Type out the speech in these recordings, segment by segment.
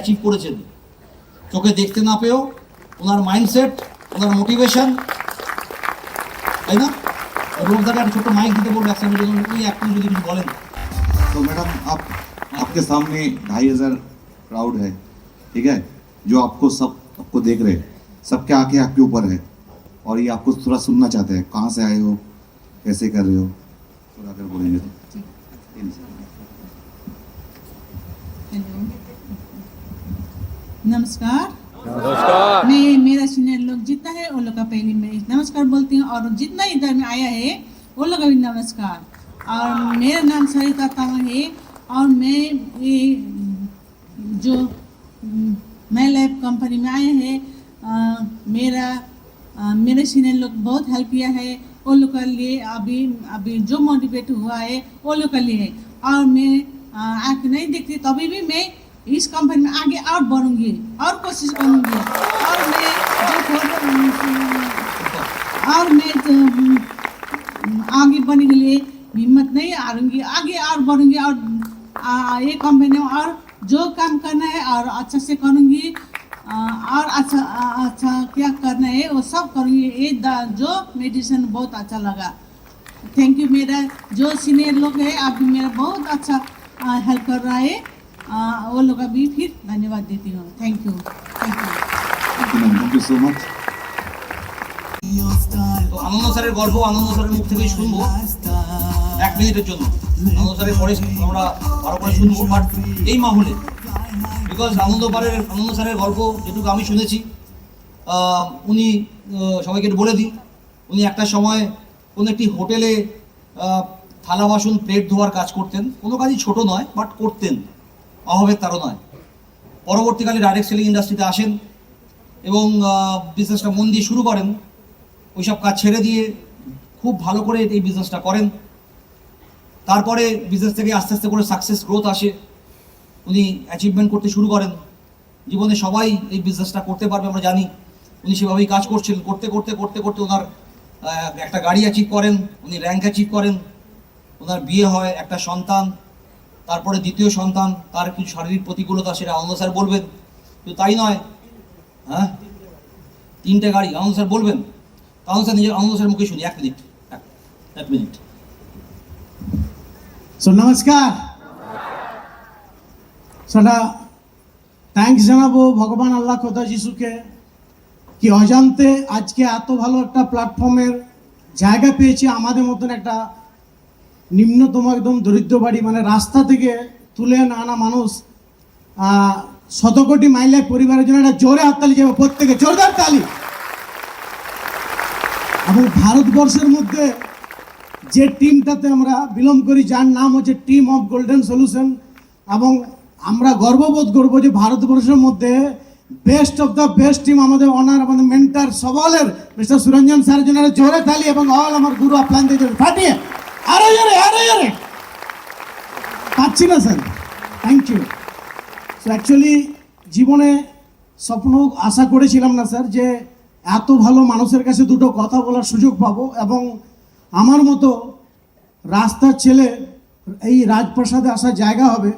Achieve করেছেন চোখে দেখতে না পেয়েও ওনার মাইন্ডসেট ওনার মোটিভেশন তাই না রোজদাকে একটা ছোট্ট মাইক দিতে বলবো একসাথে যদি উনি এক মিনিট যদি কিছু বলেন तो मैडम आप आपके सामने ढाई हजार क्राउड है ठीक है जो आपको सब आपको देख रहे हैं सबके आंखें आपके ऊपर है और ये आपको थोड़ा सुनना चाहते हैं कहाँ से आए हो कैसे कर रहे हो थोड़ा अगर बोलेंगे तो हेलो नमस्कार। नमस्कार। मैं मेरा सीनियर लोग जितना है उन लोग का पहले मैं नमस्कार बोलती हूँ और जितना इधर में आया है वो लोग का भी नमस्कार। और मेरा नाम सरिता तामा है और मैं ये जो मैं लैब कंपनी में आया है अ, मेरा मेरे सीनियर लोग बहुत हेल्प किया है वो लोग के लिए अभी अभी जो मोटिवेट हुआ है वो लोग के लिए है। और मैं आँख नहीं देखती तभी भी मैं इस कंपनी में आगे और बढ़ूँगी और कोशिश करूँगी। और मैं जो और मैं जो, हम्म, आगे बढ़ने के लिए हिम्मत नहीं हारूँगी आगे और बढ़ूँगी और ये कंपनी में और जो काम करना है और अच्छे से करूँगी और अच्छा अच्छा क्या करना है वो सब करूँगी। ये जो मेडिसिन बहुत अच्छा लगा। थैंक यू मेरा जो सीनियर लोग है आप मेरा बहुत अच्छा हेल्प कर रहा है। वो लोग का भी फिर धन्यवाद देती हूँ thank you thank you thank you ma'am thank you so much তো আনন্দ স্যারের গল্প আনন্দ স্যারের মুখ থেকেই শুনবো এক মিনিটের জন্য আনন্দ স্যারের পরে আমরা আরো করে শুনবো বাট এই মাহলে বিকজ আনন্দ পারের আনন্দ স্যারের গল্প যেটুকু আমি শুনেছি আহ, উনি আহ, সবাইকে একটু বলে দিই উনি একটা সময় কোনো একটি হোটেলে আহ, থালা বাসন প্লেট ধোয়ার কাজ করতেন কোনো কাজই ছোট নয় বাট করতেন অভাবের তারও নয়। পরবর্তীকালে ডাইরেক্ট সেলিং ইন্ডাস্ট্রিতে আসেন এবং বিজনেসটা মন দিয়ে শুরু করেন। ওইসব কাজ ছেড়ে দিয়ে খুব ভালো করে এই বিজনেসটা করেন। তারপরে বিজনেস থেকে আস্তে আস্তে করে সাকসেস গ্রোথ আসে। উনি অ্যাচিভমেন্ট করতে শুরু করেন। জীবনে সবাই এই বিজনেসটা করতে পারবে, আমরা জানি। উনি সেভাবেই কাজ করছেন। করতে করতে করতে করতে ওনার একটা গাড়ি অ্যাচিভ করেন, উনি র্যাঙ্ক অ্যাচিভ করেন। ওনার বিয়ে হয়, একটা সন্তান। তারপরে দ্বিতীয় সন্তান, তার কিছু শারীরিক প্রতিকূলতা সেটা আনন্দ স্যার বলবেন? কিন্তু তাই নয়। হ্যাঁ? তিনটে গাড়ি, আনন্দ স্যার বলবেন? আনন্দ স্যার নিজের আনন্দ স্যার মুখে শুনি, এক মিনিট, এক- মিনিট। সো নমস্কার। সেটা থ্যাঙ্কস জানাব ভগবান আল্লাহ খোদা যিশুকে। কি অজান্তে আজকে এত ভালো একটা প্ল্যাটফর্মের জায়গা পেয়েছি আমাদের মতন একটা নিম্নতম একদম দরিদ্র বাড়ি মানে রাস্তা থেকে তুলে আনা মানুষ শত কোটি পরিবারের জন্য একটা জোরে হাততালি যাবে প্রত্যেকে। জোরদার তালি! এবং ভারতবর্ষের মধ্যে যে টিমটাতে আমরা বিলং করি, যার নাম হচ্ছে টিম অফ গোল্ডেন সলিউশন এবং আমরা গর্ববোধ করব যে ভারতবর্ষের মধ্যে best of the best team আমাদের অনার আমাদের মেন্টার সবালের, মিস্টার সুরঞ্জন স্যার জন্য জোরে তালি এবং অল আমার গুরু দিয়ে ফাটিয়ে আরও পাচ্ছি না, sir. Thank you so actually জীবনে স্বপ্ন আশা করেছিলাম না, স্যার, যে এত ভালো মানুষের কাছে দুটো কথা বলার সুযোগ পাবো এবং আমার মতো রাস্তার ছেলে এই রাজপ্রাসাদে আসার জায়গা হবে।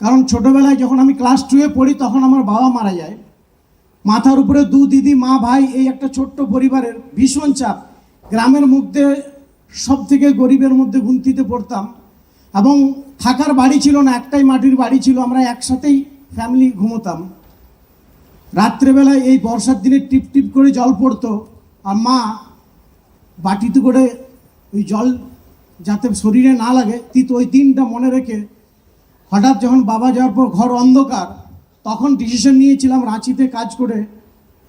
কারণ ছোটবেলায় যখন আমি ক্লাস টুয়ে পড়ি, তখন আমার বাবা মারা যায়। মাথার উপরে দু দিদি, মা, ভাই, এই একটা ছোট্ট পরিবারের ভীষণ চাপ। গ্রামের মধ্যে সব থেকে গরিবের মধ্যে গুনতিতে পড়তাম। এবং থাকার বাড়ি ছিল না, একটাই মাটির বাড়ি ছিল, আমরা একসাথেই ফ্যামিলি ঘুমোতাম। রাত্রেবেলায় এই বর্ষার দিনে টিপ টিপ করে জল পড়তো, আর মা বাটিতে করে ওই জল যাতে শরীরে না লাগে, তিত ওই দিনটা মনে রেখে হঠাৎ যখন বাবা যাওয়ার পর ঘর অন্ধকার, তখন ডিসিশন নিয়েছিলাম রাঁচিতে কাজ করে।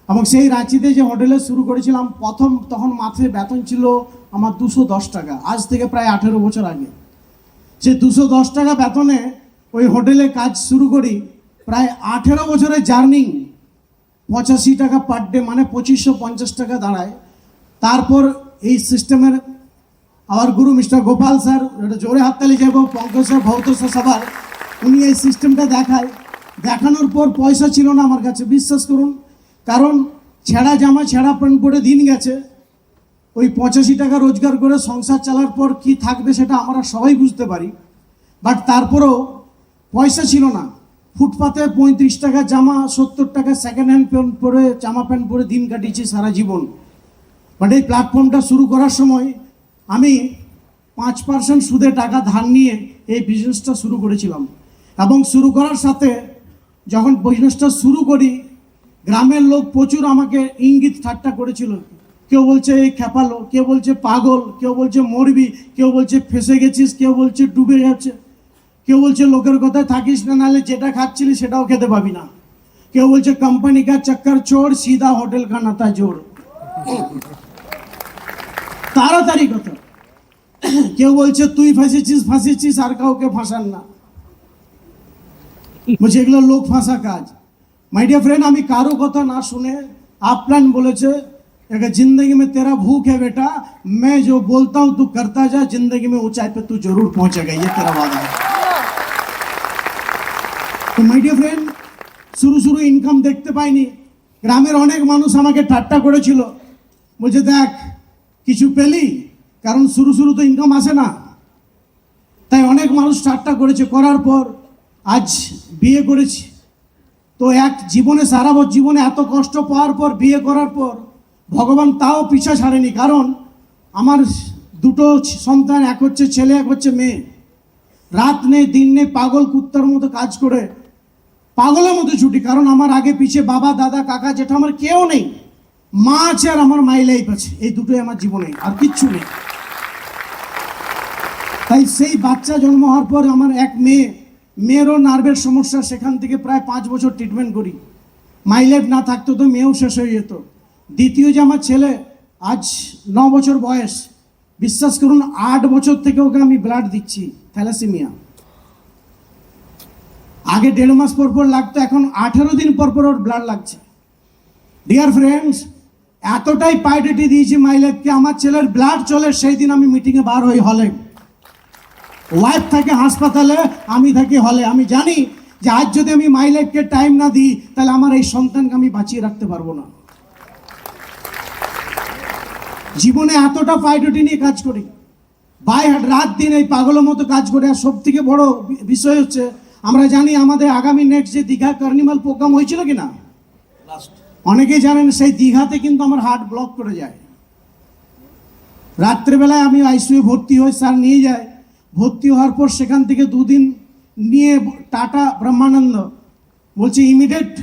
এবং সেই রাঁচিতে যে হোটেলে শুরু করেছিলাম, প্রথম তখন মাসে বেতন ছিল আমার দুশো দশ টাকা। আজ থেকে প্রায় আঠেরো বছর আগে। সে দুশো দশ টাকা বেতনে ওই হোটেলে কাজ শুরু করি, প্রায় আঠেরো বছরের জার্নিং। পঁচাশি টাকা পার ডে মানে পঁচিশশো পঞ্চাশ টাকা দাঁড়ায়। তারপর এই সিস্টেমের আমার গুরু মিস্টার গোপাল স্যার, এটা জোরে হাততালি যাব পঙ্কজ স্যার, ভৌত স্যার সবার, উনি এই সিস্টেমটা দেখায়। দেখানোর পর পয়সা ছিল না আমার কাছে, বিশ্বাস করুন। কারণ ছেঁড়া জামা, ছেঁড়া প্যান্ট পরে দিন গেছে। ওই পঁচাশি টাকা রোজগার করে সংসার চালার পর কি থাকবে সেটা আমরা সবাই বুঝতে পারি। বাট তারপরেও পয়সা ছিল না। ফুটপাতে পঁয়ত্রিশ টাকা জামা, সত্তর টাকা সেকেন্ড হ্যান্ড প্যান্ট পরে জামা প্যান্ট পরে দিন কাটিয়েছি সারা জীবন। বাট এই প্ল্যাটফর্মটা শুরু করার সময় আমি পাঁচ পার্সেন্ট সুদে টাকা ধার নিয়ে এই বিজনেসটা শুরু করেছিলাম। এবং শুরু করার সাথে যখন বিজনেসটা শুরু করি, গ্রামের লোক প্রচুর আমাকে ইঙ্গিত ঠাট্টা করেছিল কেউ বলছে এই খেপালো কেউ বলছে পাগল, কেউ বলছে মরবি, কেউ বলছে ফেসে গেছিস, কেউ বলছে ডুবে যাচ্ছে। কেউ বলছে লোকের কথায় থাকিস না, নাহলে যেটা খাচ্ছিলি সেটাও খেতে পাবি না। কেউ বলছে কোম্পানি কা চক্কর চোর, সিধা হোটেল কা নাতা জোর। তাড়াতাড়ি কথা। কেউ বলছে তুই ফাঁসেছিস ফাঁসেছিস আর কাউকে ফাঁসান না। বলছে, এগুলো লোক ফাঁসা কাজ। মাই ডিয়ার ফ্রেন্ড আমি কারও কথা না শুনে আপলান বলেছে अगर जिंदगी में तेरा भूख है बेटा मैं जो बोलता हूं तू करता जा जिंदगी में ऊंचाई पे तू जरूर पहुंचेगा ये तेरा वादा है তো মাই ডিয়ার ফ্রেন্ড শুরু শুরু ইনকাম দেখতে পাইনি গ্রামের অনেক মানুষ আমাকে ঠাট্টা করেছিল বলছে দেখ কিছু পেলি কারণ শুরু শুরু তো ইনকাম আসে না তাই অনেক মানুষ ঠাট্টা করেছে করার পর আজ বিয়ে করেছি তো এক জীবনে সারা বছর জীবনে এত কষ্ট পাওয়ার পর বিয়ে করার পর ভগবান তাও পিছা ছাড়েনি, কারণ আমার দুটো সন্তান, এক হচ্ছে ছেলে, এক হচ্ছে মেয়ে। রাত নেই, দিন নেই, পাগল কুত্তার মতো কাজ করে, পাগলের মতো ছুটি, কারণ আমার আগে পিছে বাবা, দাদা, কাকা যেটা আমার কেউ নেই। মা আছে আর আমার মাই লাইফ আছে, এই দুটোই আমার জীবনে, আর কিচ্ছু নেই। তাই সেই বাচ্চা জন্ম হওয়ার পর আমার এক মেয়ে, মেয়েরও নার্ভের সমস্যা, সেখান থেকে প্রায় পাঁচ বছর ট্রিটমেন্ট করি। মাই লাইফ না থাকতো তো মেয়েও শেষ হয়ে যেত। দ্বিতীয় যে আমার ছেলে, আজ ন বছর বয়স, বিশ্বাস করুন, আট বছর থেকে ওকে আমি ব্লাড দিচ্ছি থ্যালাসেমিয়া আগে দেড় মাস পর পর লাগতো, এখন আঠেরো দিন পর পর ওর ব্লাড লাগছে। ডিয়ার ফ্রেন্ডস এতটাই প্রায়োরিটি দিয়েছি মাই লাইফকে আমার ছেলের ব্লাড চলে, সেই দিন আমি মিটিংয়ে বার হই হলে ওয়াইফ থাকে হাসপাতালে, আমি থাকি হলে আমি জানি যে আজ যদি আমি মাই লাইফকে টাইম না দিই, তাহলে আমার এই সন্তানকে আমি বাঁচিয়ে রাখতে পারব না। জীবনে এতটা প্রায়োরিটি নিয়ে কাজ করি। বাই হাট রাত দিন এই পাগলের মতো কাজ করে। আর সব থেকে বড় বিষয় হচ্ছে আমরা জানি আমাদের আগামী নেক্সট যে দীঘা কার্নিভাল প্রোগ্রাম হয়েছিল কি না অনেকেই জানেন সেই দীঘাতে কিন্তু আমার হার্ট ব্লক করে যায়। রাত্রেবেলায় আমি আইসিইউ ভর্তি হই স্যার নিয়ে যায়। ভর্তি হওয়ার পর সেখান থেকে দুদিন নিয়ে টাটা ব্রহ্মানন্দ। বলছে ইমিডিয়েট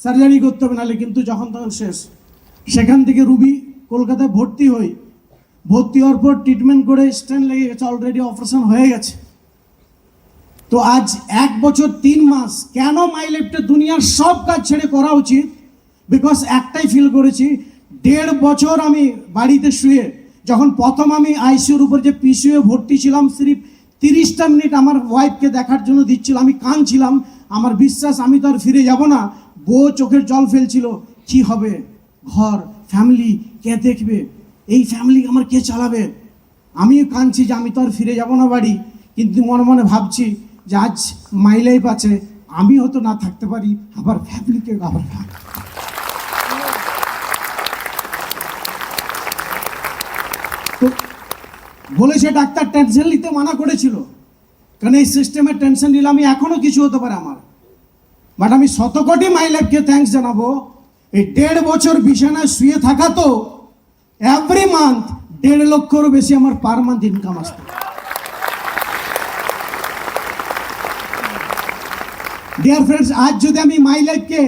সার্জারি করতে হবে নাহলে কিন্তু যখন তখন শেষ। সেখান থেকে রুবি কলকাতায় ভর্তি হই। ভর্তি হওয়ার পর ট্রিটমেন্ট করে স্ট্যান্ড লেগে গেছে অলরেডি অপারেশন হয়ে গেছে। তো আজ এক বছর তিন মাস কেন মাই লেফটে দুনিয়ার সব কাজ ছেড়ে করা উচিত? বিকজ একটাই ফিল করেছি, দেড় বছর আমি বাড়িতে শুয়ে, যখন প্রথম আমি আইসিউর উপর যে পিসিউয়ে ভর্তি ছিলাম সিরিফ তিরিশটা মিনিট আমার ওয়াইফকে দেখার জন্য দিচ্ছিল। আমি কাঁদছিলাম, আমার বিশ্বাস, আমি তো আর ফিরে যাব না। বউ চোখের জল ফেলছিল, কি হবে? ঘর ফ্যামিলি কে দেখবে? এই ফ্যামিলি আমার কে চালাবে? আমিও কাঁদছি যে আমি তো আর ফিরে যাব না বাড়ি। কিন্তু মনে মনে ভাবছি যে আজ মাই লাইফ আছে, আমি হয়তো না থাকতে পারি, আবার ফ্যামিলিকে আবার তো বলেছে ডাক্তার টেনশন নিতে মানা করেছিল। কারণ এই সিস্টেমের টেনশন নিলে আমি এখনও কিছু হতে পারে আমার। বাট আমি শত কোটি মাই লাইফকে থ্যাঙ্কস জানাব। এই দেড় বছর বিছানায় শুয়ে থাকা তো এভরি মান্থ দেড় লক্ষরও বেশি আমার পার মান্থ ইনকাম আসতো। ডিয়ার ফ্রেন্ডস আজ যদি আমি মাই লাইফকে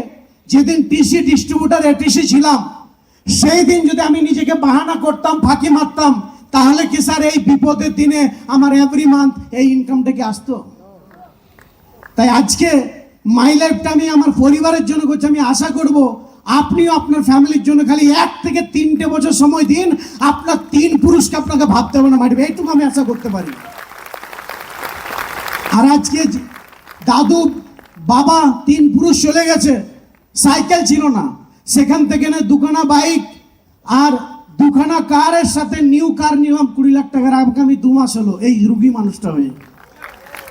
যেদিন টিসি ডিস্ট্রিবিউটার এটিসি ছিলাম, সেই দিন যদি আমি নিজেকে বাহানা করতাম, ফাঁকি মারতাম, তাহলে কি স্যার এই বিপদের দিনে আমার এভরি মান্থ এই ইনকামটা কি আসতো? তাই আজকে মাই লাইফটা আমি আমার পরিবারের জন্য করছি, আমি আশা করব আপনিও আপনার ফ্যামিলির জন্য খালি এক থেকে তিনটে বছর সময় দিন। আপনার তিন পুরুষকে আপনাকে ভাবতে হবে না মাটিবে এইটুকু আমি আশা করতে পারি। আর আজকে দাদু, বাবা তিন পুরুষ চলে গেছে, সাইকেল ছিল না। সেখান থেকে না দুখানা বাইক আর দুখানা কারের সাথে নিউ কার নিলাম কুড়ি লাখ টাকার। আগামী দু মাস হলো এই রুগী মানুষটা হয়ে।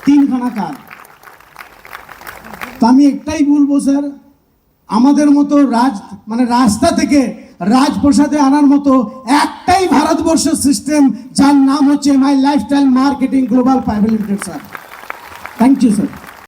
তিনখানা কার। তো আমি একটাই বলব, স্যার আমাদের মতো রাজ মানে রাস্তা থেকে রাজপ্রসাদে আনার মতো একটাই ভারতবর্ষ সিস্টেম যার নাম হচ্ছে my lifestyle marketing global private limited sir thank you sir